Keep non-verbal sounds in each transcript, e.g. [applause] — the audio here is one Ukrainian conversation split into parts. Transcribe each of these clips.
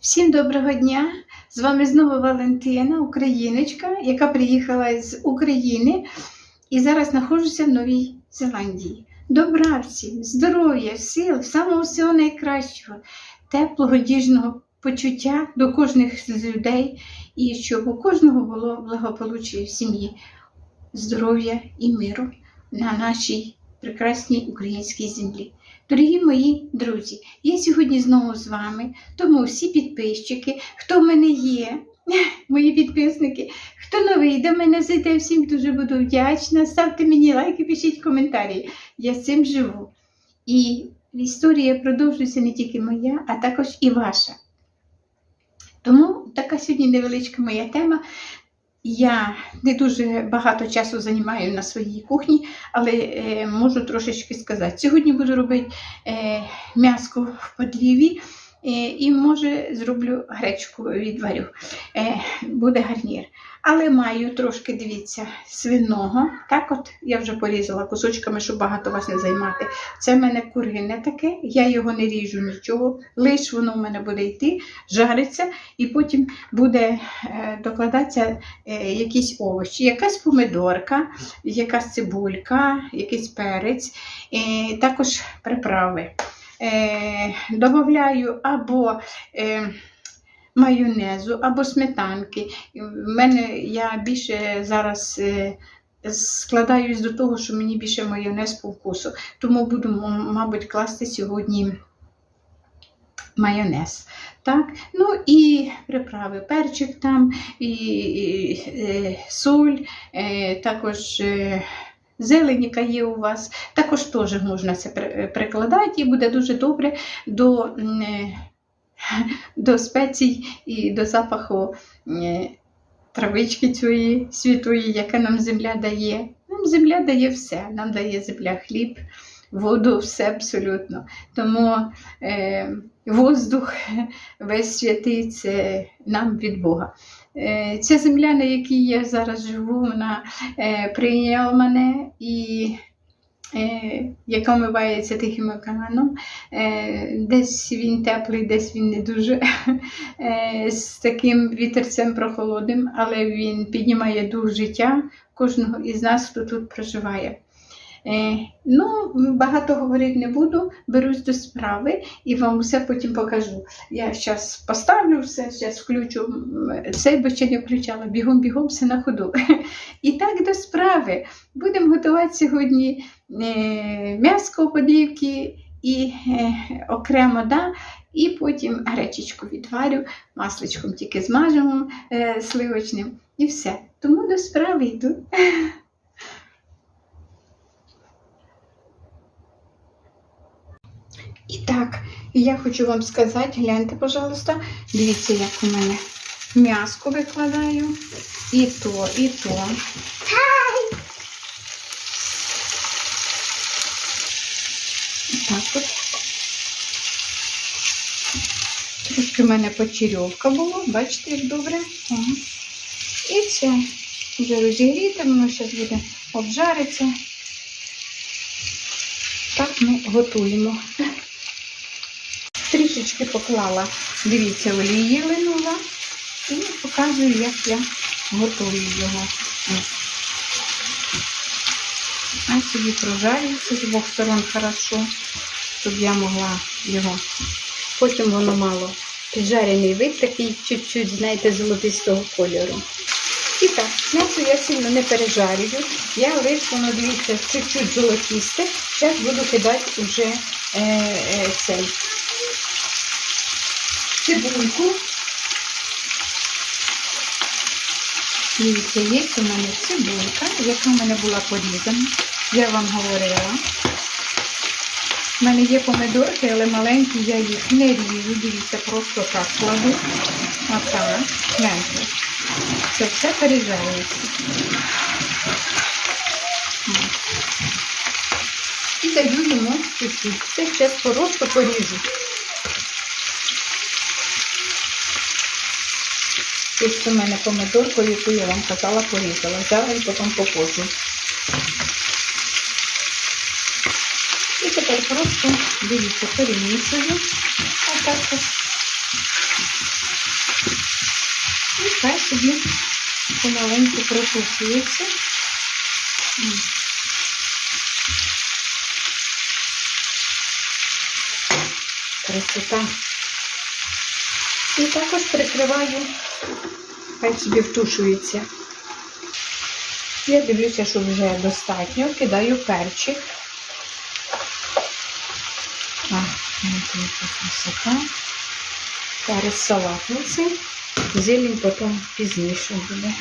Всім доброго дня! З вами знову Валентина, україночка, яка приїхала з України і зараз знаходжуся в Новій Зеландії. Добра всім, здоров'я, сил, самого всього найкращого, теплого, діжного почуття до кожних з людей і щоб у кожного було благополуччя в сім'ї, здоров'я і миру на нашій прекрасній українській землі. Дорогі мої друзі, я сьогодні знову з вами, тому всі підписчики, хто в мене є, [laughs] мої підписники, хто новий до мене зайде, всім дуже буду вдячна. Ставте мені лайки, пишіть коментарі. Я з цим живу. І історія продовжується не тільки моя, а також і ваша. Тому така сьогодні невеличка моя тема. Я не дуже багато часу займаю на своїй кухні, але е, можу трошечки сказати. Сьогодні буду робити е, м'яско в подліві і, може, зроблю гречку відварю. Е, буде гарнір. Але маю трошки, дивіться, свиного. Так от я вже порізала кусочками, щоб багато вас не займати. Це в мене курине таке, я його не ріжу нічого, лиш воно в мене буде йти, жариться, і потім буде е, докладатися е, якісь овочі, якась помидорка, якась цибулька, якийсь перець, е, також приправи. Е, Добавляю або е, майонезу, або сметанки. В мене я більше зараз е, складаюсь до того, що мені більше майонез по вкусу. Тому буду, мабуть, класти сьогодні майонез. Так? Ну і приправи, перчик там, і, і, е, соль, е, також е, зелень, яка є у вас. Також теж можна це прикладати і буде дуже добре до, е, до спецій і до запаху е, травички цієї святої, яка нам земля дає. Нам земля дає все. Нам дає земля хліб, воду, все абсолютно. Тому е, воздух весь святий це нам від Бога. Е, ця земля, на якій я зараз живу, вона е, прийняла мене і. Е, яка вмивається тихим океаном. Десь він теплий, десь він не дуже [laughs] з таким вітерцем прохолодним, але він піднімає дух життя кожного із нас, хто тут проживає. Е, ну, багато говорити не буду, берусь до справи і вам все потім покажу. Я зараз поставлю все, зараз включу цей, бо ще не включала, бігом-бігом все на ходу. [laughs] І так до справи. Будемо готувати сьогодні е, м'яско подлівки і е, окремо, да, і потім гречечку відварю, масличком тільки змажемо сливочним і все. Тому до справи йду. [laughs] І так, я хочу вам сказати, гляньте, пожалуйста, дивіться, як у мене м'яско викладаю. І то, і то. Так от. Трошки в мене почерьовка була, бачите, як добре. Ага. І це вже розігріте, воно зараз буде обжариться. Так ми готуємо. Трішечки поклала, дивіться, олії линула і показую, як я готую його. А собі прожарюється з двох сторон хорошо, щоб я могла його. Потім воно мало піджарений вид, такий чуть-чуть, знаєте, золотистого кольору. І так, м'ясо я сильно не пережарюю. Я лише воно, дивіться, чуть-чуть золотисте. Зараз буду кидати вже е, е, цей цибульку. Дивіться, є у мене цибулька, яка в мене була порізана. Я вам говорила. У мене є помидорки, але маленькі, я їх не ріжу. Дивіться, просто так кладу. Отак. Гляньте. Це все пережарюється. І даю йому чуть-чуть. Це зараз просто поріжу. Ось у мене помидорку, яку я вам казала, порізала. Зараз потім покажу. І тепер просто, дивіться, перемішую. Отак ось. І хай собі помаленьку протушується. Красота. І також прикриваю, хай собі втушується. Я дивлюся, що вже достатньо. Кидаю перчик. А, ну. Цей. Зелень потім пізніше буде.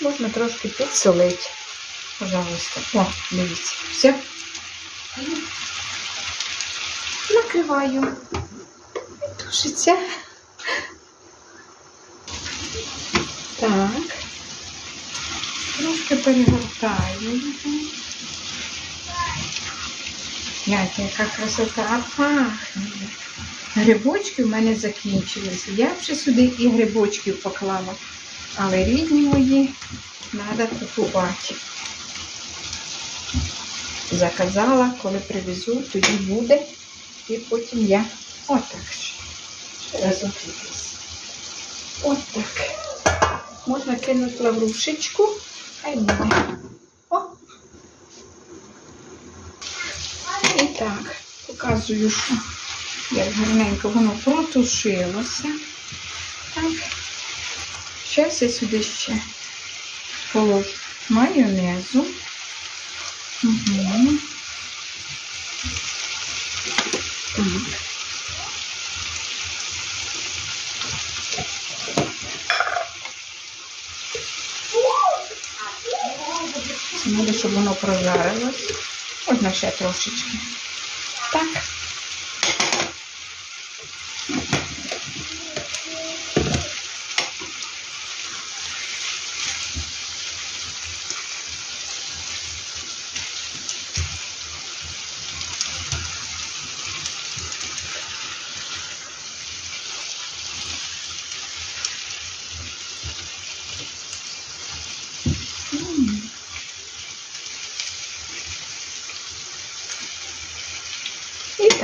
Можна трошки підсолити. Пожалуйста. О, дивіться. Все. Накриваю. І тушиться. Так. Трошки перегортаю. його. Гляньте, яка красота пахне. Грибочки в мене закінчилися. Я вже сюди і грибочків поклала. Але рідні мої треба купувати. Заказала, коли привезу, тоді буде. І потім я отак ще разом якось. Отак. Можна кинути лаврушечку, хай буде. О! І так, показую, що як гарненько воно протушилося. Так. Зараз я сюди ще положу майонезу. Угу. Так. Це треба, щоб воно прожарилось. Можна ще трошечки. Так.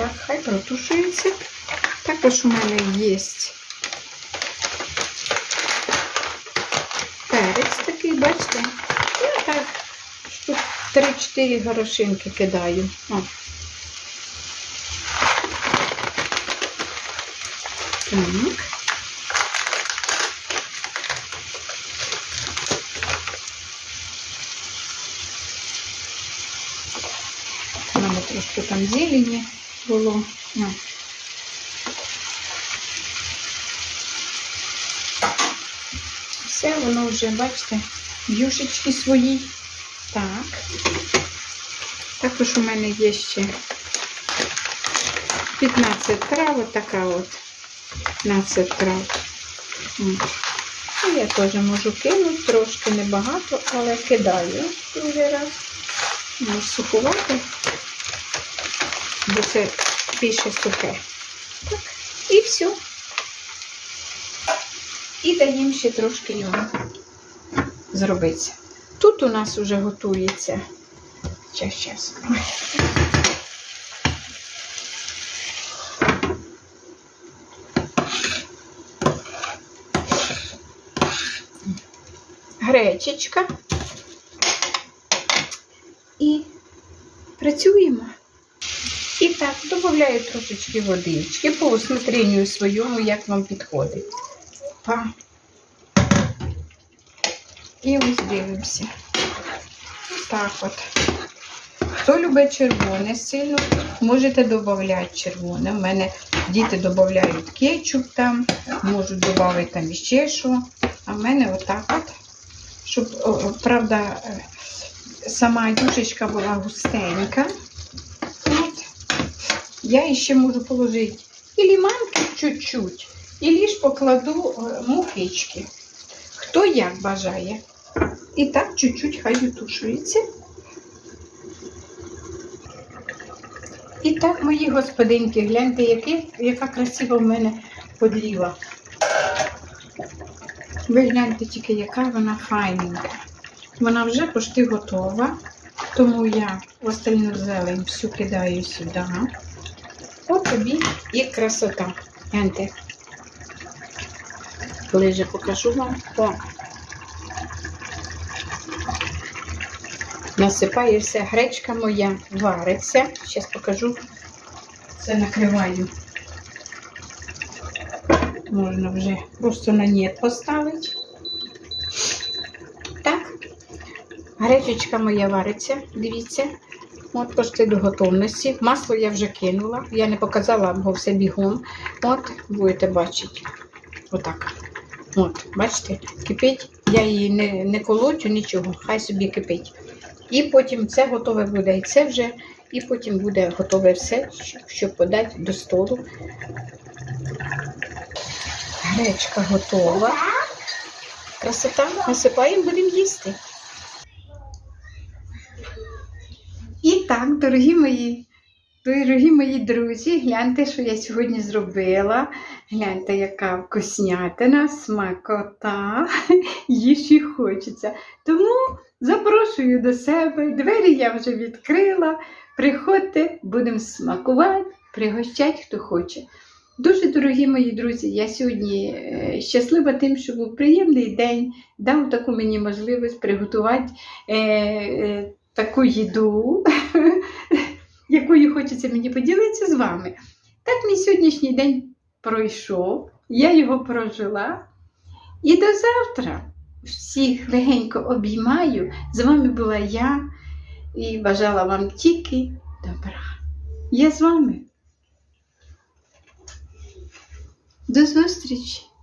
Так, хай протушується. Також у мене є перець такий, бачите? Я так штук 3-4 горошинки кидаю. О. Так. Там зелені було. Ну. Все, воно вже, бачите, юшечки свої. Так. Також у мене є ще 15 трав, от така от 15 трав. І я теж можу кинути, трошки небагато, але кидаю другий раз. Може сухувати, бо це більше сухе. Так, і все. І даємо ще трошки його зробиться. Тут у нас вже готується. Час, час. Гречечка. І працюємо. Так, додаю трошечки водички по усмотренню своєму, як вам підходить. Па. І ось дивимося. Так от. Хто любить червоне сильно, можете додати червоне. У мене діти додають кетчуп там, можуть додати там іще що. А в мене отак от. Щоб, правда, е, сама юшечка була густенька. Я ще можу положити і ліманки чуть-чуть, і лиш покладу е, мукички. Хто як бажає. І так чуть-чуть хай витушується. І так, мої господинки, гляньте, яка красива в мене подліва. Ви гляньте тільки, яка вона файненька. Вона вже почти готова. Тому я остальну зелень всю кидаю сюди. От тобі і красота. Гляньте. Ближе покажу вам. О. Насипаю все, гречка моя вариться. Зараз покажу. Це накриваю. Можна вже просто на нет поставити. Так. Гречечка моя вариться, дивіться. От почти до готовності. Масло я вже кинула. Я не показала, бо все бігом. От, будете бачити. Отак. От, бачите, кипить. Я її не, не колочу, нічого. Хай собі кипить. І потім це готове буде і це вже. І потім буде готове все, щоб подати до столу. Гречка готова. Красота. Насипаємо, будемо їсти. І так, дорогі мої, дорогі мої друзі, гляньте, що я сьогодні зробила. Гляньте, яка вкуснятина, смакота, [laughs] їжі хочеться. Тому запрошую до себе. Двері я вже відкрила. Приходьте, будемо смакувати, пригощати, хто хоче. Дуже дорогі мої друзі, я сьогодні е, щаслива тим, що був приємний день, дав таку мені можливість приготувати е, е, таку їду, [laughs] якою хочеться мені поділитися з вами. Так мій сьогоднішній день пройшов, я його прожила. І до завтра всіх легенько обіймаю. З вами була я і бажала вам тільки добра. Я з вами. До зустрічі!